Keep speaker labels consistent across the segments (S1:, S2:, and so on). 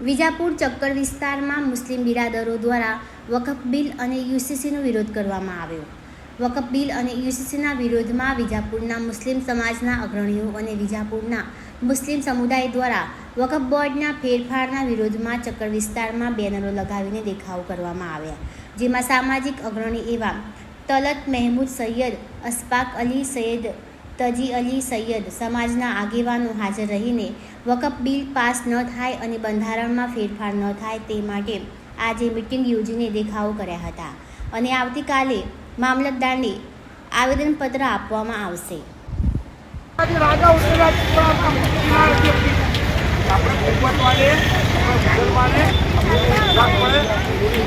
S1: વિજાપુર ચક્કર વિસ્તારમાં મુસ્લિમ બિરાદરો દ્વારા વકફ બિલ અને યુસીસીનો વિરોધ કરવામાં આવ્યો. વકફ બિલ અને યુસીસીના વિરોધમાં વિજાપુરના મુસ્લિમ સમાજના અગ્રણીઓ અને વિજાપુરના મુસ્લિમ સમુદાય દ્વારા વકફ બોર્ડના ફેરફારના વિરોધમાં ચક્કર વિસ્તારમાં બેનરો લગાવીને દેખાવો કરવામાં આવ્યા, જેમાં સામાજિક અગ્રણી એવા તલત મહેમૂદ સૈયદ અસ્પાક અલી સૈયદ તજી અલી સૈયદ સમાજના આગેવાનો હાજર રહીને વકફ બિલ પાસ ન થાય અને બંધારણમાં ફેરફાર ન થાય તે માટે આજે મિટિંગ યોજીને દેખાવો કર્યા હતા અને આવતીકાલે મામલતદારને આવેદનપત્ર આપવામાં આવશે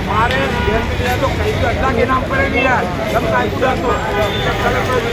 S2: મારે તો કઈ તો અડધા કે નામ પડે યાર તમે કાંઈ તો કલેક્ટર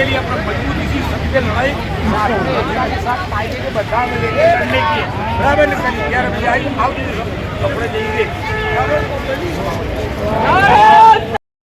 S2: इसके लिए अपना मजबूती से सबके लड़ाई अल्लाह के साथ कायदे के बदलाव में लेके लड़ने की है बराबर निकल ग्यारह बजे आई आओ कपड़े देंगे